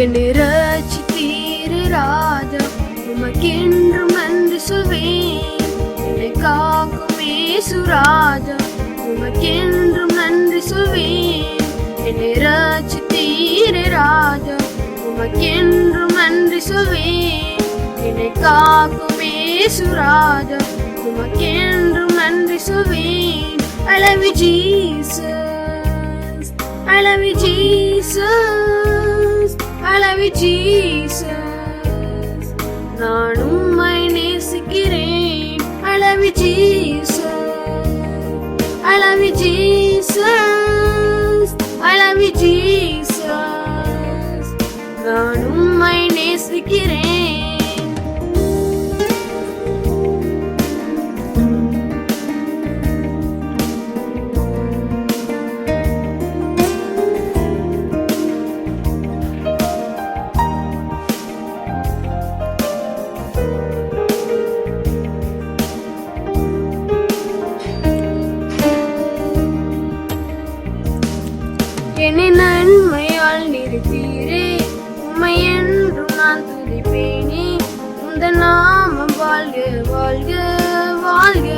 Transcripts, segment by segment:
என்னை ரட்சித்தீரே ராஜா உமக்கென்றும் நன்றி சொல்வேன் என்னை காக்கும் இயேசு ராஜா உமக்கென்றும் நன்றி சொல்வேன் என்னை ரட்சித்தீரே ராஜா உமக்கென்றும் நன்றி சொல்வேன் என்னை காக்கும் இயேசு ராஜா உமக்கென்றும் நன்றி சொல்வேன் I love you Jesus. I love you Jesus. I love you Jesus நான் உம்மை நேசிக்கிறேன் I love you Jesus I love you Jesus I love you Jesus நான் உம்மை நேசிக்கிறேன் என்னை நன்மையால் நிறுத்தீரே. உம்மை என்றும் நான் துதிப்பேனே. உந்த நாமம் வாழ்க வாழ்க வாழ்க.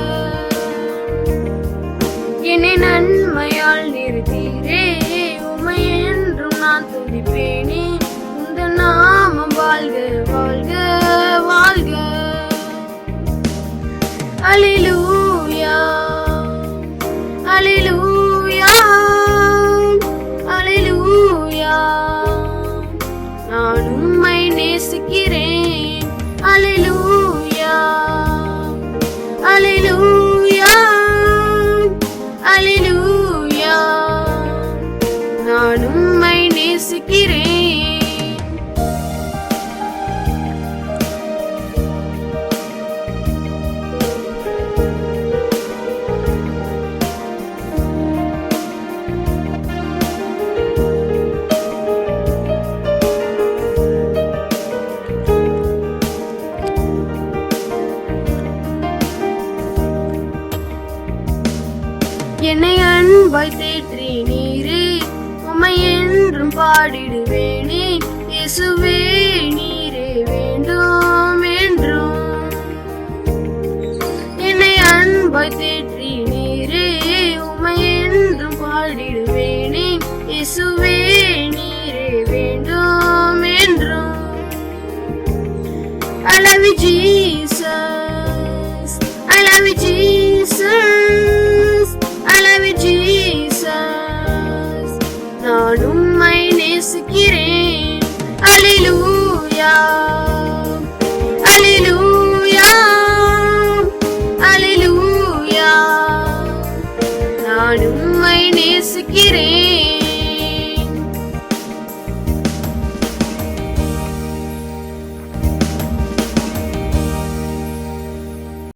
என்னை நன்மையால் நிறுத்தீரே. உமை என்றும் நான் துதிப்பேனே. உந்த நாமம் வாழ்க வாழ்க வாழ்க. அலிலூயா என்னை அன்பாய் தேற்றி நீரே உமை என்றும் பாடிடுவேனே. இயேசுவே நீரே வேண்டும் என்றும். என்னை அன்பாய் தேற்றி நீரே உமை என்றும் பாடிடுவேனே. இயேசுவே நீரே வேண்டும் என்றும். I love you, Jesus. நான் உம்மை நேசிக்கிறேன். அலிலூயா.